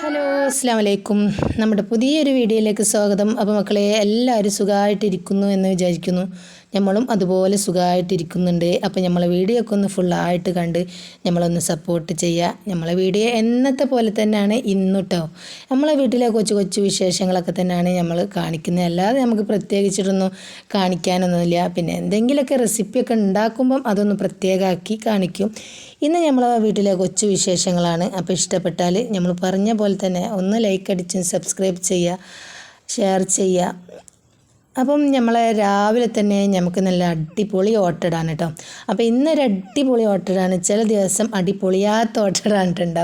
Hello അസ്സാം വലൈക്കും നമ്മുടെ പുതിയൊരു വീഡിയോയിലേക്ക് സ്വാഗതം. അപ്പോൾ മക്കളെ എല്ലാവരും സുഖമായിട്ടിരിക്കുന്നു എന്ന് വിചാരിക്കുന്നു. നമ്മളും അതുപോലെ സുഖമായിട്ടിരിക്കുന്നുണ്ട്. അപ്പോൾ നമ്മളെ വീഡിയോ ഒക്കെ ഒന്ന് ഫുള്ളായിട്ട് കണ്ട് നമ്മളൊന്ന് സപ്പോർട്ട് ചെയ്യുക നമ്മളെ വീഡിയോ എന്നത്തെ പോലെ തന്നെയാണ് ഇന്നുട്ടോ. നമ്മളെ വീട്ടിലെ കൊച്ചു കൊച്ചു വിശേഷങ്ങളൊക്കെ തന്നെയാണ് നമ്മൾ കാണിക്കുന്നത്. അല്ലാതെ നമുക്ക് പ്രത്യേകിച്ചിട്ടൊന്നും കാണിക്കാനൊന്നുമില്ല. പിന്നെ എന്തെങ്കിലുമൊക്കെ റെസിപ്പിയൊക്കെ ഉണ്ടാക്കുമ്പം അതൊന്ന് പ്രത്യേകമാക്കി കാണിക്കും. ഇന്ന് നമ്മളെ വീട്ടിലെ കൊച്ചു വിശേഷങ്ങളാണ്. അപ്പോൾ ഇഷ്ടപ്പെട്ടാൽ നമ്മൾ പറഞ്ഞ പോലെ തന്നെ ഒന്ന് ലൈക്ക് അടിച്ചും സബ്സ്ക്രൈബ് ചെയ്യുക ഷെയർ ചെയ്യുക. അപ്പം നമ്മളെ രാവിലെ തന്നെ നമുക്ക് നല്ല അടിപൊളി ഓട്ടിടാൻ കേട്ടോ അപ്പോൾ ഇന്നൊരു അടിപൊളി ഓട്ടിടാണ് ചില ദിവസം അടിപൊളിയാത്ത ഓട്ടടാണ് കേട്ടോ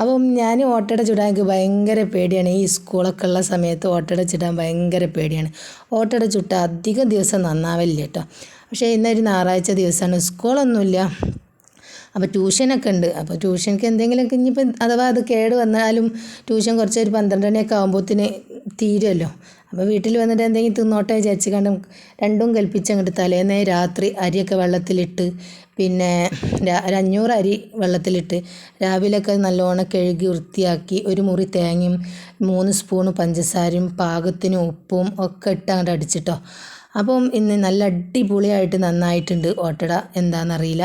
അപ്പം ഞാൻ ഓട്ടട ചുടാൻ എനിക്ക് ഭയങ്കര പേടിയാണ്. ഈ സ്കൂളൊക്കെ ഉള്ള സമയത്ത് ഓട്ടട ചുടാൻ ഭയങ്കര പേടിയാണ്. ഓട്ടട ചുട്ട അധികം ദിവസം നന്നാവില്ല കേട്ടോ പക്ഷേ ഇന്നൊരു ഞായറാഴ്ച ദിവസമാണ് സ്കൂളൊന്നുമില്ല അപ്പോൾ ട്യൂഷനൊക്കെ ഉണ്ട്. അപ്പോൾ ട്യൂഷനൊക്കെ എന്തെങ്കിലുമൊക്കെ ഇനിയിപ്പോൾ അഥവാ അത് കേട് വന്നാലും ട്യൂഷൻ കുറച്ച് ഒരു പന്ത്രണ്ട് മണിയൊക്കെ ആകുമ്പോഴത്തേന് തീരുമല്ലോ അപ്പോൾ വീട്ടിൽ വന്നിട്ട് എന്തെങ്കിലും തിന്നോട്ടെ വിചാരിച്ച് രണ്ടും കൽപ്പിച്ച് അങ്ങോട്ട് തലേന്നേ രാത്രി അരിയൊക്കെ വെള്ളത്തിലിട്ട് പിന്നെ ഒരു അഞ്ഞൂറ് അരി വെള്ളത്തിലിട്ട് രാവിലെയൊക്കെ നല്ലോണം കഴുകി വൃത്തിയാക്കി ഒരു മുറി തേങ്ങയും മൂന്ന് സ്പൂണ് പഞ്ചസാരയും പാകത്തിന് ഉപ്പും ഒക്കെ ഇട്ട് അങ്ങോട്ട് അടിച്ചിട്ടോ. അപ്പം ഇന്ന് നല്ല അടിപൊളിയായിട്ട് നന്നായിട്ടുണ്ട് ഓട്ടട. എന്താണെന്നറിയില്ല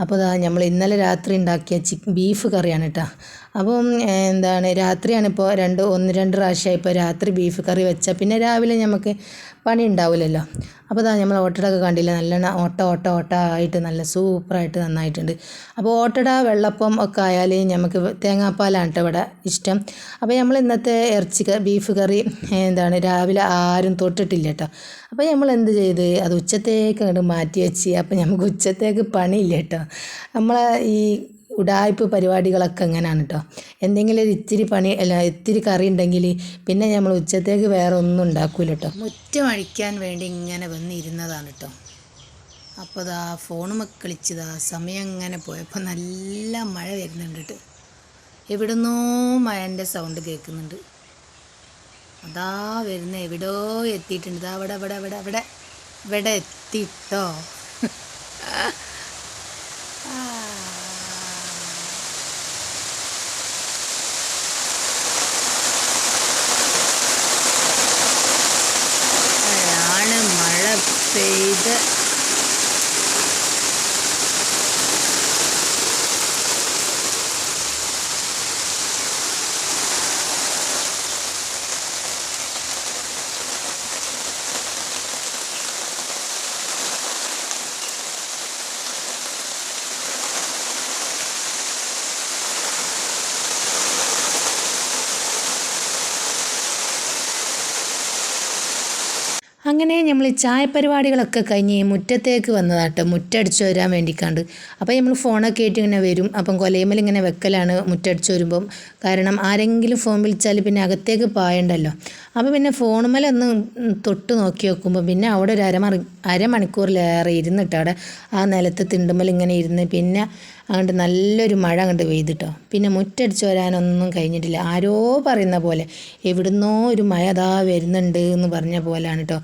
അപ്പോൾ ഇതാ നമ്മൾ ഇന്നലെ രാത്രി ഉണ്ടാക്കിയ ചിക്ക് ബീഫ് കറിയാണ് കേട്ടോ അപ്പം എന്താണ് രാത്രിയാണിപ്പോൾ രണ്ട് ഒന്ന് രണ്ട് പ്രാവശ്യമായി ഇപ്പോൾ രാത്രി ബീഫ് കറി വെച്ചാൽ പിന്നെ രാവിലെ നമുക്ക് പണി ഉണ്ടാവില്ലല്ലോ അപ്പോൾ നമ്മൾ ഓട്ടടൊക്കെ കണ്ടില്ല? നല്ലോണം ഓട്ട ഓട്ട ഓട്ട ആയിട്ട് നല്ല സൂപ്പറായിട്ട് നന്നായിട്ടുണ്ട്. അപ്പോൾ ഓട്ടട വെള്ളപ്പം ഒക്കെ ആയാൽ നമുക്ക് തേങ്ങാപ്പാലാണ് കേട്ടോ ഇവിടെ ഇഷ്ടം. അപ്പോൾ നമ്മൾ ഇന്നത്തെ ഇറച്ചി ബീഫ് കറി എന്താണ് രാവിലെ ആരും തൊട്ടിട്ടില്ല കേട്ടോ അപ്പോൾ നമ്മൾ എന്ത് ചെയ്ത്? അത് ഉച്ചത്തേക്ക് അങ്ങോട്ട് മാറ്റി വെച്ച്. അപ്പോൾ നമുക്ക് ഉച്ചത്തേക്ക് പണിയില്ല കേട്ടോ നമ്മളെ ഈ ഉടായ്പ് പരിപാടികളൊക്കെ അങ്ങനെയാണ് കേട്ടോ എന്തെങ്കിലും ഒരു ഇത്തിരി പണി അല്ല ഇത്തിരി കറി ഉണ്ടെങ്കിൽ പിന്നെ നമ്മൾ ഉച്ചത്തേക്ക് വേറെ ഒന്നും ഉണ്ടാക്കൂല കേട്ടോ മുറ്റം അഴിക്കാൻ വേണ്ടി ഇങ്ങനെ വന്നിരുന്നതാണ് കേട്ടോ അപ്പോൾ ഇതാ ഫോണും കളിച്ചതാ സമയം ഇങ്ങനെ പോയപ്പോൾ നല്ല മഴ വരുന്നുണ്ട് കേട്ടോ എവിടുന്നോ മഴന്റെ സൗണ്ട് കേൾക്കുന്നുണ്ട്. അതാ വരുന്ന. എവിടോ എത്തിയിട്ടുണ്ട്. അവിടെ അവിടെ അവിടെ അവിടെ. ഇവിടെ എത്തിട്ടോ ആണ് മഴ പെയ്ത് അങ്ങനെ നമ്മൾ ഈ ചായ പരിപാടികളൊക്കെ കഴിഞ്ഞ് മുറ്റത്തേക്ക് വന്നതാട്ടോ. മുറ്റടിച്ചു വരാൻ വേണ്ടിക്കാണ്ട്. അപ്പോൾ നമ്മൾ ഫോണൊക്കെ ആയിട്ട് ഇങ്ങനെ വരും. അപ്പം കൊലയമ്മലിങ്ങനെ വെക്കലാണ് മുറ്റടിച്ച് വരുമ്പം. കാരണം ആരെങ്കിലും ഫോൺ വിളിച്ചാൽ പിന്നെ അകത്തേക്ക് പായണ്ടല്ലോ. അപ്പോൾ പിന്നെ ഫോണുമേലൊന്ന് തൊട്ട് നോക്കി നോക്കുമ്പോൾ പിന്നെ അവിടെ ഒരു അരമറി അരമണിക്കൂറിലേറെ ഇരുന്നിട്ട് അവിടെ ആ നിലത്ത് തിണ്ടുമ്പോൾ ഇങ്ങനെ ഇരുന്ന് പിന്നെ അങ്ങോട്ട് നല്ലൊരു മഴ അങ്ങോട്ട് പെയ്തിട്ടോ. പിന്നെ മുറ്റടിച്ച് വരാനൊന്നും കഴിഞ്ഞിട്ടില്ല. ആരോ പറയുന്ന പോലെ എവിടുന്നോ ഒരു മഴ അതാ വരുന്നുണ്ട് എന്ന് പറഞ്ഞ പോലെയാണ് കേട്ടോ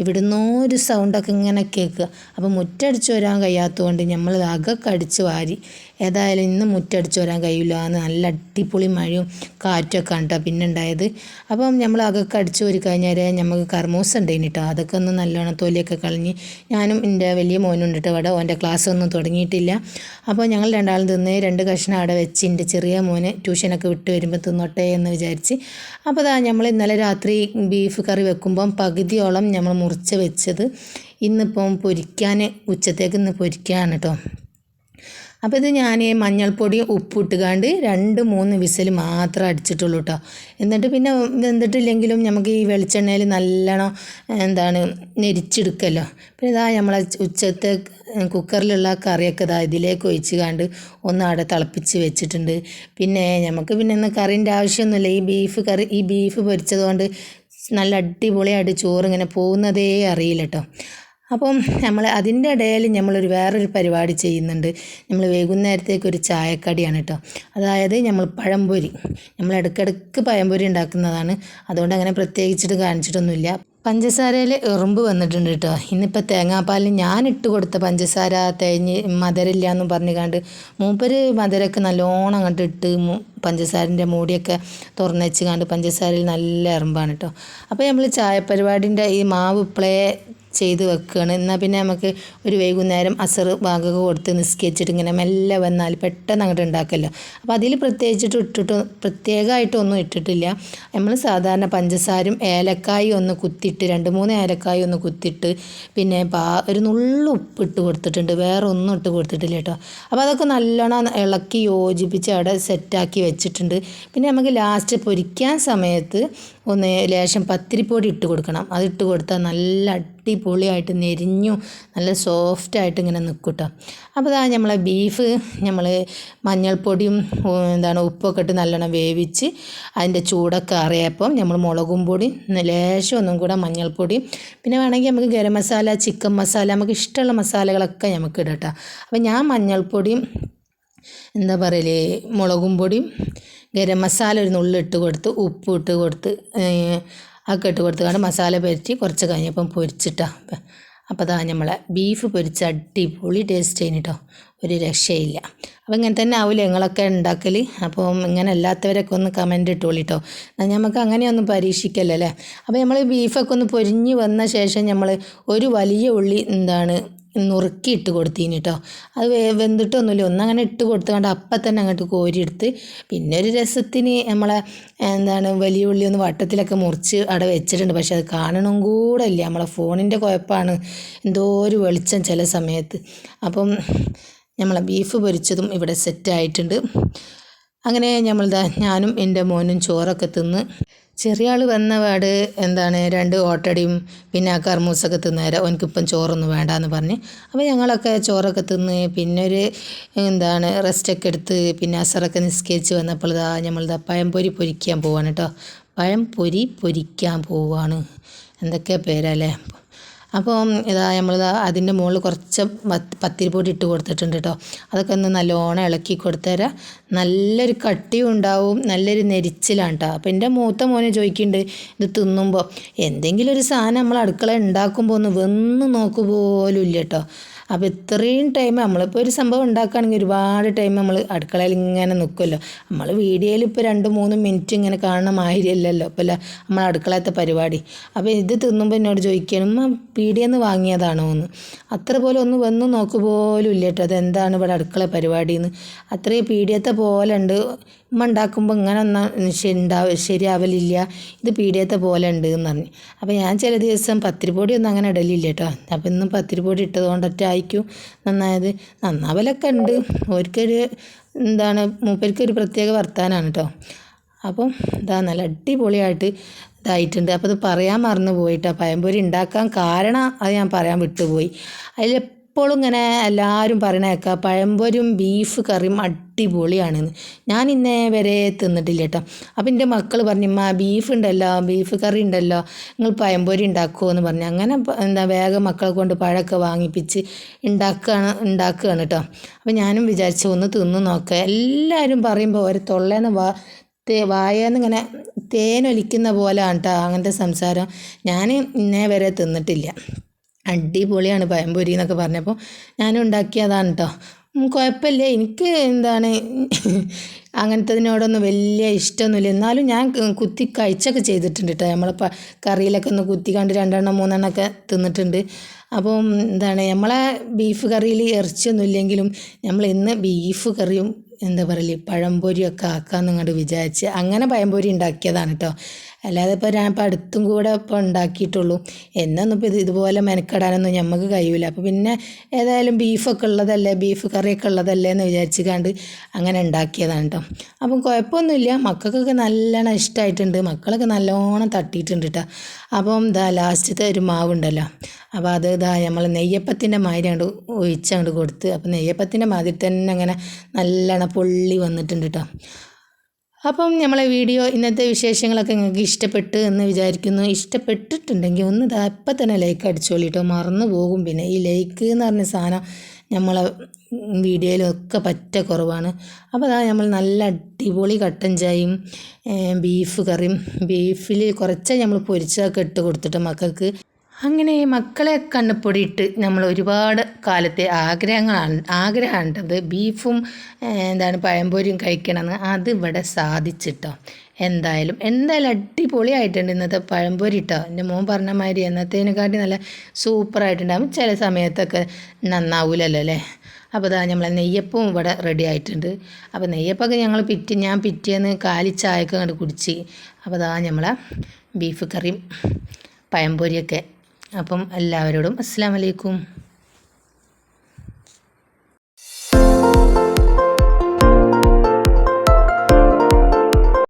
എവിടുന്നോ ഒരു സൗണ്ടൊക്കെ ഇങ്ങനെ കേൾക്കുക. അപ്പോൾ മുറ്റടിച്ച് വരാൻ കഴിയാത്തതുകൊണ്ട് നമ്മൾ അകൊക്കെ അടിച്ച് വാരി. ഏതായാലും ഇന്ന് മുറ്റടിച്ച് വരാൻ കഴിയില്ല. എന്ന് നല്ല അടിപൊളി മഴയും കാറ്റൊക്കെ ആണ് പിന്നെ ഉണ്ടായത് അപ്പം നമ്മൾ അകൊക്കെ അടിച്ച് വരി കഴിഞ്ഞാൽ നമുക്ക് കർമൂസ ഉണ്ടായിന് കേട്ടോ അതൊക്കെ ഒന്ന് നല്ലോണം തൊലിയൊക്കെ കളഞ്ഞ് ഞാനും എന്റെ വലിയ മോനും ഉണ്ട് ഇവിടെ. ഓന്റെ ക്ലാസ് ഒന്നും തുടങ്ങിയിട്ടില്ല. അപ്പോൾ ഞങ്ങൾ രണ്ടാളും തിന്ന് രണ്ട് കഷ്ണം അവിടെ വെച്ച് എന്റെ ചെറിയ മോനെ ട്യൂഷനൊക്കെ വിട്ട് വരുമ്പോൾ തിന്നോട്ടെ എന്ന് വിചാരിച്ച്. അപ്പോൾ അതാ നമ്മൾ ഇന്നലെ രാത്രി ബീഫ് കറി വെക്കുമ്പം പകുതിയോളം നമ്മൾ മുറിച്ച് വെച്ചത് ഇന്നിപ്പം പൊരിക്കാൻ ഉച്ചത്തേക്ക് ഇന്ന് പൊരിക്കുകയാണ് കേട്ടോ അപ്പോൾ ഇത് ഞാൻ മഞ്ഞൾപ്പൊടി ഉപ്പിട്ടുകാണ്ട് രണ്ട് മൂന്ന് വിസിൽ മാത്രം അടിച്ചിട്ടുള്ളൂ കേട്ടോ എന്നിട്ട് പിന്നെ വെന്തിട്ടില്ലെങ്കിലും നമുക്ക് ഈ വെളിച്ചെണ്ണയിൽ നല്ലോണം എന്താണ് നെരിച്ചെടുക്കല്ലോ. പിന്നെ ഇതാ നമ്മളെ ഉച്ചത്തെ കുക്കറിലുള്ള കറിയൊക്കെ ഇതാ ഇതിലേക്ക് ഒഴിച്ച് കാണ്ട് ഒന്ന് അവിടെ തിളപ്പിച്ച് വെച്ചിട്ടുണ്ട്. പിന്നെ നമുക്ക് പിന്നെ ഇന്ന് കറിന്റെ ആവശ്യമൊന്നുമില്ല. ഈ ബീഫ് കറി ഈ ബീഫ് പൊരിച്ചതുകൊണ്ട് നല്ല അടിപൊളിയായിട്ട് ചോറ് ഇങ്ങനെ പോകുന്നതേ അറിയില്ല കേട്ടോ. അപ്പം നമ്മൾ അതിന്റെ ഇടയിൽ നമ്മളൊരു വേറൊരു പരിപാടി ചെയ്യുന്നുണ്ട്. നമ്മൾ വൈകുന്നേരത്തേക്ക് ഒരു ചായക്കടിയാണ് കേട്ടോ അതായത് നമ്മൾ പഴംപൊരി. നമ്മൾ ഇടയ്ക്കിടയ്ക്ക് പഴംപൊരി ഉണ്ടാക്കുന്നതാണ്. അതുകൊണ്ട് അങ്ങനെ പ്രത്യേകിച്ചിട്ട് കാണിച്ചിട്ടൊന്നുമില്ല. പഞ്ചസാരയിൽ എറുമ്പ് വന്നിട്ടുണ്ട് കേട്ടോ ഇന്നിപ്പോൾ തേങ്ങാപ്പാലിൽ ഞാൻ ഇട്ട് കൊടുത്ത പഞ്ചസാര തേഞ്ഞ് മധുരമില്ല എന്നും പറഞ്ഞുകൊണ്ട് മൂപ്പര് മധുരമൊക്കെ നല്ലോണം അങ്ങോട്ട് ഇട്ട് പഞ്ചസാരന്റെ മൂടിയൊക്കെ തുറന്ന് വെച്ച് കണ്ട് പഞ്ചസാരയിൽ നല്ല എറുമ്പാണ് കേട്ടോ അപ്പോൾ നമ്മൾ ചായപ്പരിപാടിന്റെ ഈ മാവ് ഇപ്പോഴേ ചെയ്ത് വെക്കുകയാണ് എന്നാൽ പിന്നെ നമുക്ക് ഒരു വൈകുന്നേരം അസർ ഭാഗമൊക്കെ കൊടുത്ത് നിസ്കരിച്ചിട്ട് ഇങ്ങനെ മെല്ലെ വന്നാൽ പെട്ടെന്ന് അങ്ങോട്ട് ഉണ്ടാക്കല്ലോ അപ്പോൾ അതിൽ പ്രത്യേകിച്ചിട്ട് ഇട്ടിട്ട് പ്രത്യേകമായിട്ടൊന്നും ഇട്ടിട്ടില്ല. നമ്മൾ സാധാരണ പഞ്ചസാരയും ഏലക്കായും ഒന്ന് കുത്തിയിട്ട് രണ്ട് മൂന്ന് ഏലക്കായും ഒന്ന് കുത്തിയിട്ട് പിന്നെ പാ ഒരു നുള്ളു ഉപ്പ് ഇട്ട് കൊടുത്തിട്ടുണ്ട്. വേറെ ഒന്നും ഇട്ട് കൊടുത്തിട്ടില്ല കേട്ടോ. അപ്പോൾ അതൊക്കെ നല്ലോണം ഇളക്കി യോജിപ്പിച്ച് അവിടെ സെറ്റാക്കി വെച്ചിട്ടുണ്ട്. പിന്നെ നമുക്ക് ലാസ്റ്റ് പൊരിക്കാൻ സമയത്ത് ഒന്ന് ലേശം പത്തിരിപ്പൊടി ഇട്ട് കൊടുക്കണം. അത് ഇട്ട് കൊടുത്താൽ നല്ല അടിപൊളിയായിട്ട് നെരിഞ്ഞു നല്ല സോഫ്റ്റായിട്ട് ഇങ്ങനെ നിൽക്കും അപ്പോൾ ഇതാ നമ്മളെ ബീഫ് നമ്മൾ മഞ്ഞൾപ്പൊടിയും എന്താണ് ഉപ്പൊക്കെ ഇട്ട് നല്ലോണം വേവിച്ച് അതിന്റെ ചൂടൊക്കെ അറിയപ്പം നമ്മൾ മുളകും പൊടി ലേശം ഒന്നും കൂടെ മഞ്ഞൾപ്പൊടിയും പിന്നെ വേണമെങ്കിൽ നമുക്ക് ഗരം മസാല ചിക്കൻ മസാല നമുക്ക് ഇഷ്ടമുള്ള മസാലകളൊക്കെ നമുക്ക് ഇടട്ടോ. അപ്പോൾ ഞാൻ മഞ്ഞൾപ്പൊടിയും എന്താ പറയൽ മുളകും പൊടിയും ഗരം മസാല ഒരു നുള്ളിട്ട് കൊടുത്ത് ഉപ്പ് ഇട്ട് കൊടുത്ത് ഒക്കെ ഇട്ട് കൊടുത്തുകൊണ്ട് മസാല പുരട്ടി കുറച്ച് കഴിഞ്ഞപ്പം പൊരിച്ചിട്ടാ. അപ്പോൾ അതാ നമ്മളെ ബീഫ് പൊരിച്ച അടിപൊളി ടേസ്റ്റ് കേട്ടോ ഒരു രക്ഷയില്ല. അപ്പോൾ ഇങ്ങനെ തന്നെ ആവില്ല നിങ്ങളൊക്കെ ഉണ്ടാക്കൽ അപ്പോൾ ഇങ്ങനെ അല്ലാത്തവരൊക്കെ ഒന്ന് കമന്റ് ഇട്ടോളൂ കേട്ടോ എന്നാൽ നമുക്ക് അങ്ങനെയൊന്നും പരീക്ഷിക്കല്ലേ അല്ലേ അപ്പോൾ നമ്മൾ ബീഫൊക്കെ ഒന്ന് പൊരിഞ്ഞ് വന്ന ശേഷം നമ്മൾ ഒരു വലിയ ഉള്ളി എന്താണ് നുറുക്കി ഇട്ട് കൊടുത്തീന് കേട്ടോ അത് വെന്തിട്ടൊന്നുമില്ല ഒന്നങ്ങനെ ഇട്ട് കൊടുത്തുകൊണ്ട് അപ്പം തന്നെ അങ്ങോട്ട് കോരിയെടുത്ത് പിന്നെ ഒരു രസത്തിന് നമ്മളെ എന്താണ് വലിയ ഉള്ളി ഒന്ന് വട്ടത്തിലൊക്കെ മുറിച്ച് അവിടെ വെച്ചിട്ടുണ്ട്. പക്ഷെ അത് കാണണം കൂടെ ഇല്ല നമ്മളെ ഫോണിന്റെ കുഴപ്പമാണ് എന്തോ ഒരു വെളിച്ചം ചില സമയത്ത്. അപ്പം നമ്മളെ ബീഫ് പൊരിച്ചതും ഇവിടെ സെറ്റായിട്ടുണ്ട്. അങ്ങനെ നമ്മളിതാ ഞാനും എന്റെ മോനും ചോറൊക്കെ തിന്ന് ചെറിയ ആൾ വന്ന പാട് എന്താണ് രണ്ട് ഓട്ടടിയും പിന്നെ ആ കർമൂസൊക്കെ തിന്നേരം ഓനിക്കിപ്പം ചോറൊന്നും വേണ്ടാന്ന് പറഞ്ഞ്. അപ്പോൾ ഞങ്ങളൊക്കെ ചോറൊക്കെ തിന്ന് പിന്നെ ഒരു എന്താണ് റെസ്റ്റൊക്കെ എടുത്ത് പിന്നെ അസറൊക്കെ നിസ്കരിച്ച് വന്നപ്പോൾ ഇതാ നമ്മളിതാ പഴംപൊരി പൊരിക്കാൻ പോവാണ് കേട്ടോ പഴംപൊരി പൊരിക്കാൻ പോവാണ്. എന്തൊക്കെ പേരല്ലേ? അപ്പം ഇതാ നമ്മൾ അതിന്റെ മുകളിൽ കുറച്ച് പത്ത് പത്തിരിപ്പൊടി ഇട്ട് കൊടുത്തിട്ടുണ്ട് കേട്ടോ അതൊക്കെ ഒന്ന് നല്ലോണം ഇളക്കി കൊടുത്തരാം. നല്ലൊരു കട്ടിയും ഉണ്ടാവും നല്ലൊരു നെരിച്ചിലാണ് കേട്ടോ അപ്പം എന്റെ മൂത്ത മോനെ ചോദിക്കുന്നുണ്ട് ഇത് തിന്നുമ്പോൾ എന്തെങ്കിലും ഒരു സാധനം നമ്മൾ അടുക്കള ഉണ്ടാക്കുമ്പോൾ ഒന്ന് വെന്ന് നോക്കുപോലും ഇല്ല കേട്ടോ അപ്പോൾ ഇത്രയും ടൈം നമ്മളിപ്പോൾ ഒരു സംഭവം ഉണ്ടാക്കുകയാണെങ്കിൽ ഒരുപാട് ടൈം നമ്മൾ അടുക്കളയിൽ ഇങ്ങനെ നിൽക്കുമല്ലോ നമ്മൾ വീഡിയോയിൽ ഇപ്പോൾ രണ്ട് മൂന്ന് മിനിറ്റ് ഇങ്ങനെ കാണുന്ന മാതിരിയല്ലല്ലോ ഇപ്പോൾ നമ്മൾ അടുക്കളത്തെ പരിപാടി. അപ്പോൾ ഇത് തിന്നുമ്പോൾ എന്നോട് ചോദിക്കണം പീഡിയെന്ന് വാങ്ങിയതാണോ എന്ന്? അത്ര പോലെ ഒന്ന് വന്ന് നോക്കുപോലും ഇല്ല കേട്ടോ. അതെന്താണ് ഇവിടെ അടുക്കള പരിപാടിയെന്ന്. അത്രയും പീഡിയത്തെ പോലെ ഉണ്ട്. ഉമ്മ ഉണ്ടാക്കുമ്പോൾ ഇങ്ങനെ ഒന്നും ഉണ്ടാവ ശരിയാവലില്ല. ഇത് പീടിയത്തെ പോലെ ഉണ്ട് എന്ന് പറഞ്ഞു. അപ്പോൾ ഞാൻ ചില ദിവസം പത്തിരിപ്പൊടി ഒന്നും അങ്ങനെ ഇടലില്ല കേട്ടോ അപ്പോൾ ഇന്നും പത്തിരിപ്പൊടി ഇട്ടത് കൊണ്ടൊറ്റായിരിക്കും നന്നായത് നന്നാവലൊക്കെ ഉണ്ട് ഓർക്കൊരു എന്താണ് മൂപ്പർക്കൊരു പ്രത്യേക വർത്താനാണ് കേട്ടോ അപ്പം ഇതാ നല്ല അടിപൊളിയായിട്ട് ഇതായിട്ടുണ്ട്. അപ്പോൾ അത് പറയാൻ മറന്നു പോയിട്ടാണ് പഴംപൊരി ഉണ്ടാക്കാൻ കാരണം അത് ഞാൻ പറയാൻ വിട്ടുപോയി. അതിലെപ്പോഴും ഇങ്ങനെ എല്ലാവരും പറയണ കേൾക്കാം ബീഫ് കറിയും അടിപൊളിയാണെന്ന് ഞാൻ ഇന്നേ വരെ തിന്നിട്ടില്ല കേട്ടോ അപ്പം എന്റെ മക്കൾ പറഞ്ഞു അമ്മ ബീഫ് ഉണ്ടല്ലോ ബീഫ് കറി ഉണ്ടല്ലോ നിങ്ങൾ പഴംപൊരി ഉണ്ടാക്കുമോ എന്ന് പറഞ്ഞു. അങ്ങനെ എന്താ വേഗം മക്കളെ കൊണ്ട് പഴമൊക്കെ വാങ്ങിപ്പിച്ച് ഉണ്ടാക്കുകയാണ് ഉണ്ടാക്കുകയാണ് കേട്ടോ അപ്പം ഞാനും വിചാരിച്ചു ഒന്ന് തിന്ന് നോക്കുക എല്ലാവരും പറയുമ്പോൾ ഒരു തൊള്ളേന്ന് വാ തേ വായേന്ന് ഇങ്ങനെ തേനൊലിക്കുന്ന പോലെയാണ് കേട്ടോ അങ്ങനത്തെ സംസാരം. ഞാൻ ഇന്നേ വരെ തിന്നിട്ടില്ല. അടിപൊളിയാണ് പഴംപൊരി എന്നൊക്കെ പറഞ്ഞപ്പോൾ ഞാൻ ഉണ്ടാക്കിയതാണ് കേട്ടോ കുഴപ്പമില്ല എനിക്ക് എന്താണ് അങ്ങനത്തതിനോടൊന്നും വലിയ ഇഷ്ടമൊന്നുമില്ല. എന്നാലും ഞാൻ കുത്തി കഴിച്ചൊക്കെ ചെയ്തിട്ടുണ്ട് കേട്ടോ നമ്മളെ കറിയിലൊക്കെ ഒന്ന് കുത്തി കണ്ട് രണ്ടെണ്ണം മൂന്നെണ്ണം ഒക്കെ തിന്നിട്ടുണ്ട്. അപ്പം എന്താണ് നമ്മളെ ബീഫ് കറിയിൽ ഇറച്ചിയൊന്നും ഇല്ലെങ്കിലും നമ്മൾ ഇന്ന് ബീഫ് കറിയും എന്താ പറയൽ പഴംപൊരിയൊക്കെ ആക്കാമെന്ന് ഇങ്ങോട്ട് വിചാരിച്ച് അങ്ങനെ പഴംപൊരി ഉണ്ടാക്കിയതാണ് കേട്ടോ അല്ലാതെ ഇപ്പോൾ ഞാൻ ഇപ്പോൾ അടുത്തും കൂടെ ഇപ്പോൾ ഉണ്ടാക്കിയിട്ടുള്ളൂ. എന്നൊന്നും ഇപ്പോൾ ഇത് ഇതുപോലെ മെനക്കെടാനൊന്നും ഞമ്മക്ക് കഴിയില്ല അപ്പോൾ പിന്നെ ഏതായാലും ബീഫൊക്കെ ഉള്ളതല്ലേ? ബീഫ് കറിയൊക്കെ ഉള്ളതല്ലേ എന്ന് വിചാരിച്ച് കണ്ട് അങ്ങനെ ഉണ്ടാക്കിയതാണ് കേട്ടോ അപ്പം കുഴപ്പമൊന്നുമില്ല. മക്കൾക്കൊക്കെ നല്ലോണം ഇഷ്ടമായിട്ടുണ്ട് മക്കളൊക്കെ നല്ലോണം തട്ടിയിട്ടുണ്ട് കേട്ടോ അപ്പം ഇതാ ലാസ്റ്റത്തെ ഒരു മാവുണ്ടല്ലോ. അപ്പോൾ അത് ഇതാ നമ്മൾ നെയ്യപ്പത്തിന്റെ മാതിരി അങ്ങോട്ട് ഒഴിച്ചങ്ങോട്ട് കൊടുത്ത് അപ്പോൾ നെയ്യപ്പത്തിന്റെ മാതിരി തന്നെ അങ്ങനെ നല്ലോണം പൊള്ളി വന്നിട്ടുണ്ട് കേട്ടോ അപ്പം നമ്മളെ വീഡിയോ ഇന്നത്തെ വിശേഷങ്ങളൊക്കെ നിങ്ങൾക്ക് ഇഷ്ടപ്പെട്ട് എന്ന് വിചാരിക്കുന്നു. ഇഷ്ടപ്പെട്ടിട്ടുണ്ടെങ്കിൽ ഒന്ന് ഇപ്പം തന്നെ ലൈക്ക് അടിച്ചോളിട്ടോ മറന്നു പോകും. പിന്നെ ഈ ലൈക്ക് എന്ന് പറഞ്ഞ സാധനം നമ്മളെ വീഡിയോയിലൊക്കെ പറ്റ കുറവാണ്. അപ്പോൾ അതാ നമ്മൾ നല്ല അടിപൊളി കട്ടൻ ചായയും ബീഫ് കറിയും ബീഫിൽ കുറച്ച് നമ്മൾ പൊരിച്ചതൊക്കെ ഇട്ട് കൊടുത്തിട്ട് മക്കൾക്ക് അങ്ങനെ മക്കളെ കണ്ണുപൊടിയിട്ട് നമ്മൾ ഒരുപാട് കാലത്തെ ആഗ്രഹങ്ങളാണ് ആഗ്രഹമുണ്ടത്. ബീഫും എന്താണ് പഴംപൊരിയും കഴിക്കണമെന്ന് അത് ഇവിടെ സാധിച്ചിട്ടോ? എന്തായാലും എന്തായാലും അടിപൊളിയായിട്ടുണ്ട് ഇന്നത്തെ പഴംപൊരി ഇട്ടോ എന്റെ മോൻ പറഞ്ഞ മാതിരി എന്നത്തേനെക്കാട്ടി നല്ല സൂപ്പറായിട്ടുണ്ടാകും ചില സമയത്തൊക്കെ നന്നാവൂലല്ലോ അല്ലേ? അപ്പോൾ അതാ നമ്മളെ നെയ്യപ്പവും ഇവിടെ റെഡി ആയിട്ടുണ്ട്. അപ്പോൾ നെയ്യപ്പമൊക്കെ ഞങ്ങൾ പിറ്റി ഞാൻ പിറ്റേന്ന് കാലി ചായയൊക്കെ കണ്ട് കുടിച്ച്. അപ്പോൾ അതാ നമ്മളെ ബീഫ് കറിയും പഴംപൊരിയൊക്കെ അപ്പം എല്ലാവരോടും അസ്സാം വലൈക്കും